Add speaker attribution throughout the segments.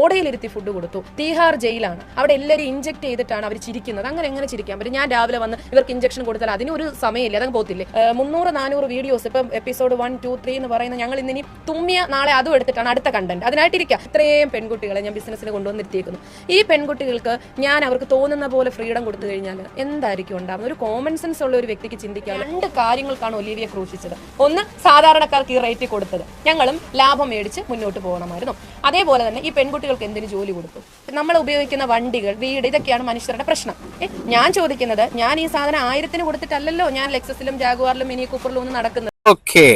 Speaker 1: ഓടയിലിരുത്തി food കൊടുത്തു. തീഹാർ ജയിലാണ്. അവിടെ എല്ലാവരും ഇഞ്ചക്ട് ചെയ്തിട്ടാണ് അവർ ചിരിക്കുന്നത്. അങ്ങനെ എങ്ങനെ ചിരിക്കാൻ പറ്റും? ഞാൻ രാവിലെ വന്ന് ഇവർക്ക് ഇഞ്ചക്ഷൻ കൊടുത്താൽ അതിന് ഒരു സമയമില്ല. അതങ്ങ് പോകത്തില്ലേ? മുന്നൂറ് നാനൂറ് വീഡിയോസ് ഇപ്പം എപ്പിസോഡ് വൺ ടു ത്രീ എന്ന് പറയുന്ന ഞങ്ങൾ ഇന്നിനി തുമ്മിയ നാളെ അതും എടുത്തിട്ടാണ് അടുത്ത കണ്ടന്റ് അതിനായിട്ടിരിക്കുക ഇത്രയും പെൺകുട്ടികളെ ഞാൻ ബിസിനസ്സിന് കൊണ്ടുവന്നിരുത്തിയേക്കുന്നു. ഈ പെൺകുട്ടികൾക്ക് ഞാൻ അവർക്ക് തോന്നുന്ന പോലെ ഫ്രീഡം കൊടുത്തു കഴിഞ്ഞാൽ എന്തായിരിക്കും ഉണ്ടാകുന്നത് ഒരു കോമൺ സെൻസ് ഉള്ള ഒരു വ്യക്തിക്ക് ചിന്തിക്കാൻ രണ്ട് കാര്യങ്ങൾക്കാണ് ഒലിവിയെ ക്രൂശിച്ചത്. ഒന്ന് സാധാരണക്കാർക്ക് ഈ റേറ്റ് കൊടുത്തത്. ഞങ്ങളും ലാഭം മേടിച്ച് മുന്നോട്ട് പോകണമായിരുന്നു. അതേപോലെ തന്നെ ഈ പെൺകുട്ടികൾക്ക് എന്തിനു ജോലി കൊടുക്കും? നമ്മൾ ഉപയോഗിക്കുന്ന വണ്ടികൾ വീട് ഇതൊക്കെയാണ് മനുഷ്യരുടെ പ്രശ്നം. ഞാൻ ചോദിക്കുന്നത് ഞാൻ ഈ സാധനം ആയിരത്തിന് കൊടുത്തിട്ടല്ലല്ലോ ഞാൻ ലെക്സസിലും ജാഗുവാറിലും മിനി കൂപ്പറിലും ഒന്നും നടക്കുന്നത്.
Speaker 2: ഓക്കെ.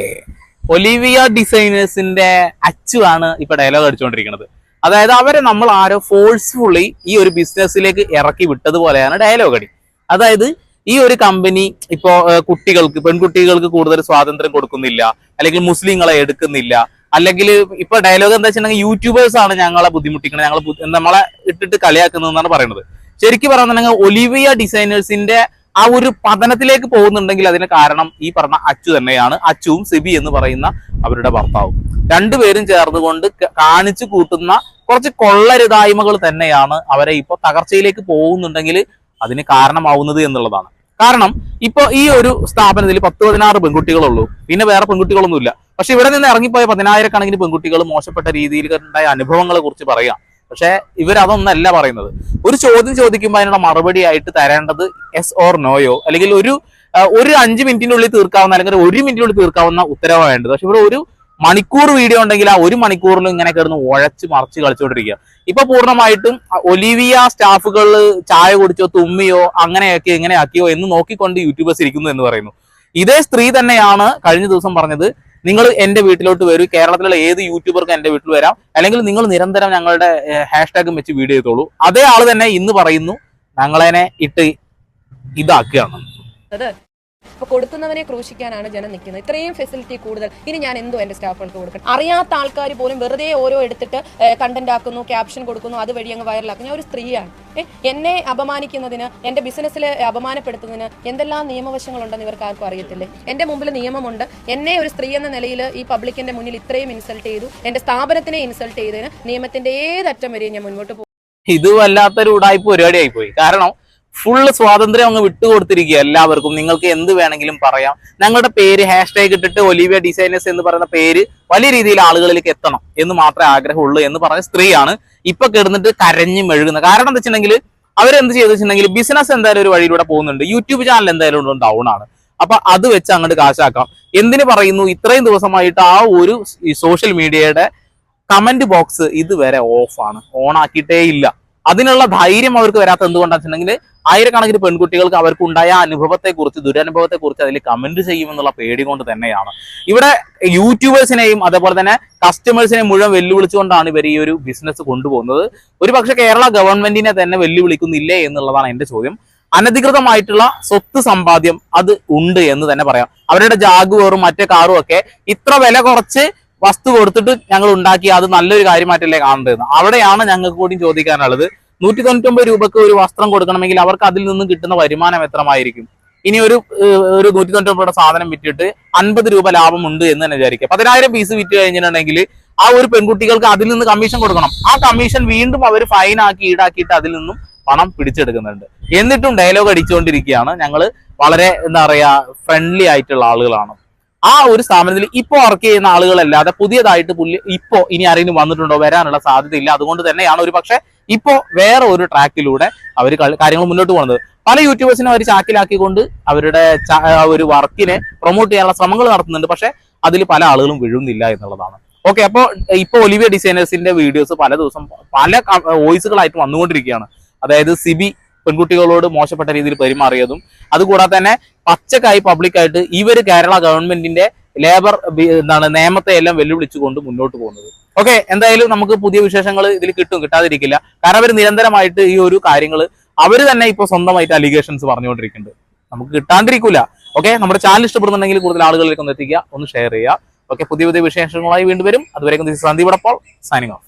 Speaker 2: ഒലിവിയ ഡിസൈനേഴ്സിന്റെ അച്ചു ആണ് ഇപ്പൊ ഡയലോഗ് അടിച്ചുകൊണ്ടിരിക്കുന്നത് അതായത് അവരെ നമ്മൾ ആരോ ഫോഴ്സ്ഫുള്ളി ഈ ഒരു ബിസിനസ്സിലേക്ക് ഇറക്കി വിട്ടതുപോലെയാണ് ഡയലോഗ് അടി. അതായത് ഈ ഒരു കമ്പനി ഇപ്പോ കുട്ടികൾക്ക് പെൺകുട്ടികൾക്ക് കൂടുതൽ സ്വാതന്ത്ര്യം കൊടുക്കുന്നില്ല അല്ലെങ്കിൽ മുസ്ലിങ്ങളെ എടുക്കുന്നില്ല അല്ലെങ്കിൽ ഇപ്പൊ ഡയലോഗ് എന്താ വെച്ചിട്ടുണ്ടെങ്കിൽ യൂട്യൂബേഴ്സ് ആണ് ഞങ്ങളെ ബുദ്ധിമുട്ടിക്കുന്നത് ഞങ്ങളെ നമ്മളെ ഇട്ടിട്ട് കളിയാക്കുന്നതെന്നാണ് പറയുന്നത്. ശരിക്കും പറയുന്നുണ്ടെങ്കിൽ ഒലിവിയ ഡിസൈനേഴ്സിന്റെ ആ ഒരു പതനത്തിലേക്ക് പോകുന്നുണ്ടെങ്കിൽ അതിന് കാരണം ഈ പറഞ്ഞ അച്ചു തന്നെയാണ്. അച്ചുവും സിബി എന്ന് പറയുന്ന അവരുടെ ഭർത്താവും. രണ്ടുപേരും ചേർന്നുകൊണ്ട് കാണിച്ചു കൂട്ടുന്ന കുറച്ച് കൊള്ളരുതായ്മകൾ തന്നെയാണ് അവരെ ഇപ്പൊ തകർച്ചയിലേക്ക് പോകുന്നുണ്ടെങ്കിൽ അതിന് കാരണമാവുന്നത് എന്നുള്ളതാണ്. കാരണം ഇപ്പൊ ഈ ഒരു സ്ഥാപനത്തിൽ പത്ത് പതിനാറ് പെൺകുട്ടികളുള്ളൂ. പിന്നെ വേറെ പെൺകുട്ടികളൊന്നുമില്ല. പക്ഷെ ഇവിടെ നിന്ന് ഇറങ്ങിപ്പോയ പതിനായിരക്കണക്കിന് പെൺകുട്ടികൾ മോശപ്പെട്ട രീതിയിൽ ഉണ്ടായ അനുഭവങ്ങളെ കുറിച്ച് പറയാം. പക്ഷെ ഇവരതൊന്നല്ല പറയുന്നത്. ഒരു ചോദ്യം ചോദിക്കുമ്പോൾ അതിനുള്ള മറുപടി ആയിട്ട് തരേണ്ടത് എസ് ഓർ നോയോ അല്ലെങ്കിൽ ഒരു ഒരു അഞ്ച് മിനിറ്റിനുള്ളിൽ തീർക്കാവുന്ന അല്ലെങ്കിൽ ഒരു മിനിറ്റിനുള്ളിൽ തീർക്കാവുന്ന ഉത്തരവാണ് വേണ്ടത്. പക്ഷെ ഇവിടെ ഒരു മണിക്കൂർ വീഡിയോ ഉണ്ടെങ്കിൽ ആ ഒരു മണിക്കൂറിലും ഇങ്ങനെ കിടന്ന് ഉഴച്ച് മറിച്ച് കളിച്ചുകൊണ്ടിരിക്കുക ഇപ്പൊ പൂർണമായിട്ടും ഒലിവിയ സ്റ്റാഫുകൾ ചായ കുടിച്ചോ തുമ്മിയോ അങ്ങനെയൊക്കെ ഇങ്ങനെ ആക്കിയോ എന്ന് നോക്കിക്കൊണ്ട് യൂട്യൂബേഴ്സ് ഇരിക്കുന്നു എന്ന് പറയുന്നു. ഇതേ സ്ത്രീ തന്നെയാണ് കഴിഞ്ഞ ദിവസം പറഞ്ഞത് നിങ്ങൾ എന്റെ വീട്ടിലോട്ട് വരൂ കേരളത്തിലുള്ള ഏത് യൂട്യൂബർക്കും എന്റെ വീട്ടിൽ വരാം അല്ലെങ്കിൽ നിങ്ങൾ നിരന്തരം ഞങ്ങളുടെ ഹാഷ്ടാഗും വെച്ച് വീഡിയോ ചെയ്തോളൂ. അതേ ആൾ തന്നെ ഇന്ന് പറയുന്നു ഞങ്ങളതിനെ ഇട്ട് ഇതാക്കുകയാണ്.
Speaker 1: അപ്പൊ കൊടുക്കുന്നവനെ ക്രൂശിക്കാനാണ് ജനം നിൽക്കുന്നത്. ഇത്രയും ഫെസിലിറ്റി കൂടുതൽ. ഇനി ഞാൻ എന്തോ എന്റെ സ്റ്റാഫുകൾക്ക് കൊടുക്കണം. അറിയാത്ത ആൾക്കാർ പോലും വെറുതെ ഓരോ എടുത്തിട്ട് കണ്ടന്റ് ആക്കുന്നു ക്യാപ്ഷൻ കൊടുക്കുന്നു അതുവഴി അങ്ങ് വൈറലാക്കും ഞാൻ ഒരു സ്ത്രീയാണ്. എന്നെ അപമാനിക്കുന്നതിന് എന്റെ ബിസിനസ്സിൽ അപമാനപ്പെടുത്തുന്നതിന് എന്തെല്ലാം നിയമവശങ്ങളുണ്ടെന്ന് ഇവർക്ക് ആർക്കും അറിയത്തില്ലേ? എന്റെ മുമ്പിൽ നിയമമുണ്ട്. എന്നെ ഒരു സ്ത്രീ എന്ന നിലയിൽ ഈ പബ്ലിക്കിന്റെ മുന്നിൽ ഇത്രയും ഇൻസൾട്ട് ചെയ്തു. എന്റെ സ്ഥാപനത്തിനെ ഇൻസൾട്ട് ചെയ്തതിന് നിയമത്തിന്റെ ഏതറ്റം വരെയും ഞാൻ മുന്നോട്ട് പോകും
Speaker 2: ഇത് വല്ലാത്തൊരു ഉടായ്പ പരിപാടിയായി പോയി കാരണം ഫുള്ള് സ്വാതന്ത്ര്യം അങ്ങ് വിട്ടുകൊടുത്തിരിക്കുക എല്ലാവർക്കും. നിങ്ങൾക്ക് എന്ത് വേണമെങ്കിലും പറയാം. ഞങ്ങളുടെ പേര് ഹാഷ്ടാഗ് ഇട്ടിട്ട് ഒലിവിയ ഡിസൈനേഴ്സ് എന്ന് പറയുന്ന പേര് വലിയ രീതിയിൽ ആളുകളിലേക്ക് എത്തണം എന്ന് മാത്രമേ ആഗ്രഹമുള്ളൂ എന്ന് പറഞ്ഞ സ്ത്രീയാണ് ഇപ്പൊ കിടന്നിട്ട് കരഞ്ഞു മെഴുകുന്നത്. കാരണം എന്താ വെച്ചിട്ടുണ്ടെങ്കിൽ അവരെന്ത് ചെയ്തു വെച്ചിട്ടുണ്ടെങ്കിൽ ബിസിനസ് എന്തായാലും ഒരു വഴിയിലൂടെ പോകുന്നുണ്ട്. യൂട്യൂബ് ചാനൽ എന്തായാലും ഡൗൺ ആണ്. അപ്പൊ അത് വെച്ച് അങ്ങോട്ട് കാശാക്കാം. എന്തിനു പറയുന്നു? ഇത്രയും ദിവസമായിട്ട് ആ ഒരു സോഷ്യൽ മീഡിയയുടെ കമന്റ് ബോക്സ് ഇതുവരെ ഓഫാണ് ഓൺ ആക്കിയിട്ടേ ഇല്ല. അതിനുള്ള ധൈര്യം അവർക്ക് വരാത്ത എന്തുകൊണ്ടാണെന്ന് വെച്ചിട്ടുണ്ടെങ്കിൽ ആയിരക്കണക്കിന് പെൺകുട്ടികൾക്ക് അവർക്ക് ഉണ്ടായ അനുഭവത്തെ കുറിച്ച് ദുരനുഭവത്തെ കുറിച്ച് അതിൽ കമന്റ് ചെയ്യുമെന്നുള്ള പേടി കൊണ്ട് തന്നെയാണ്. ഇവിടെ യൂട്യൂബേഴ്സിനെയും അതേപോലെ തന്നെ കസ്റ്റമേഴ്സിനെയും മുഴുവൻ വെല്ലുവിളിച്ചുകൊണ്ടാണ് ഇവർ ഈ ഒരു ബിസിനസ് കൊണ്ടുപോകുന്നത്. ഒരു പക്ഷെ കേരള ഗവൺമെന്റിനെ തന്നെ വെല്ലുവിളിക്കുന്നില്ലേ എന്നുള്ളതാണ് എന്റെ ചോദ്യം. അനധികൃതമായിട്ടുള്ള സ്വത്ത് സമ്പാദ്യം അത് ഉണ്ട് എന്ന് തന്നെ പറയാം. അവരുടെ ജാഗുവറും മറ്റേ കാറും ഒക്കെ ഇത്ര വില കുറച്ച് വസ്തു കൊടുത്തിട്ട് ഞങ്ങൾ ഉണ്ടാക്കി അത് നല്ലൊരു കാര്യമായിട്ടല്ലേ കാണേണ്ടത് അവിടെയാണ് ഞങ്ങൾക്ക് കൂടി ചോദിക്കാനുള്ളത്. നൂറ്റി തൊണ്ണൂറ്റൊമ്പത് രൂപക്ക് ഒരു വസ്ത്രം കൊടുക്കണമെങ്കിൽ അവർക്ക് അതിൽ നിന്ന് കിട്ടുന്ന വരുമാനം എത്രമായിരിക്കും? ഇനി ഒരു ഒരു നൂറ്റി തൊണ്ണൂറ്റൊമ്പത് സാധനം വിറ്റിട്ട് അൻപത് രൂപ ലാഭം ഉണ്ട് എന്ന് തന്നെ വിചാരിക്കുക. പതിനായിരം പീസ് വിറ്റ് കഴിഞ്ഞിട്ടുണ്ടെങ്കിൽ ആ ഒരു പെൺകുട്ടികൾക്ക് അതിൽ നിന്ന് കമ്മീഷൻ കൊടുക്കണം. ആ കമ്മീഷൻ വീണ്ടും അവർ ഫൈൻ ആക്കി ഈടാക്കിയിട്ട് അതിൽ നിന്നും പണം പിടിച്ചെടുക്കുന്നുണ്ട്. എന്നിട്ടും ഡയലോഗ് അടിച്ചുകൊണ്ടിരിക്കുകയാണ്. ഞങ്ങൾ വളരെ എന്താ പറയാ ഫ്രണ്ട്ലി ആയിട്ടുള്ള ആളുകളാണ്. ആ ഒരു സ്ഥാപനത്തിൽ ഇപ്പോൾ വർക്ക് ചെയ്യുന്ന ആളുകളല്ലാതെ പുതിയതായിട്ട് പുള്ളി ഇപ്പോ ഇനി ആരെങ്കിലും വന്നിട്ടുണ്ടോ? വരാനുള്ള സാധ്യതയില്ല. അതുകൊണ്ട് തന്നെയാണ് ഒരു പക്ഷെ ഇപ്പോ വേറെ ഒരു ട്രാക്കിലൂടെ അവർ കാര്യങ്ങൾ മുന്നോട്ട് പോകുന്നത്. പല യൂട്യൂബേഴ്സിനും അവർ ചാക്കിലാക്കിക്കൊണ്ട് അവരുടെ ഒരു വർക്കിനെ പ്രൊമോട്ട് ചെയ്യാനുള്ള ശ്രമങ്ങൾ നടത്തുന്നുണ്ട്. പക്ഷേ അതിൽ പല ആളുകളും വീഴുന്നില്ല എന്നുള്ളതാണ്. ഓക്കെ അപ്പോൾ ഇപ്പൊ ഒലിവിയ ഡിസൈനേഴ്സിന്റെ വീഡിയോസ് പല ദിവസം പല വോയിസുകളായിട്ട് വന്നുകൊണ്ടിരിക്കുകയാണ്. അതായത് സിബി പെൺകുട്ടികളോട് മോശപ്പെട്ട രീതിയിൽ പെരുമാറിയതും അതുകൂടാതെ തന്നെ പച്ചക്കായി പബ്ലിക്കായിട്ട് ഇവർ കേരള ഗവൺമെന്റിന്റെ ലേബർ എന്താണ് നിയമത്തെ എല്ലാം വെല്ലുവിളിച്ചുകൊണ്ട് മുന്നോട്ട് പോകുന്നത്. ഓക്കെ എന്തായാലും നമുക്ക് പുതിയ വിശേഷങ്ങൾ ഇതിൽ കിട്ടും കിട്ടാതിരിക്കില്ല. കാരണം അവർ നിരന്തരമായിട്ട് ഈ ഒരു കാര്യങ്ങൾ അവർ തന്നെ ഇപ്പൊ സ്വന്തമായിട്ട് അലിഗേഷൻസ് പറഞ്ഞുകൊണ്ടിരിക്കുന്നുണ്ട്. നമുക്ക് കിട്ടാണ്ടിരിക്കില്ല ഓക്കെ നമ്മുടെ ചാനൽ ഇഷ്ടപ്പെടുന്നുണ്ടെങ്കിൽ കൂടുതൽ ആളുകളിലേക്ക് ഒന്ന് എത്തിക്കുക ഒന്ന് ഷെയർ ചെയ്യുക. ഓക്കെ പുതിയ പുതിയ വിശേഷങ്ങളായി വീണ്ടും വരും. അതുവരെയും സന്ദീപ് അടപ്പോൾ സൈനിങ് ഓഫ്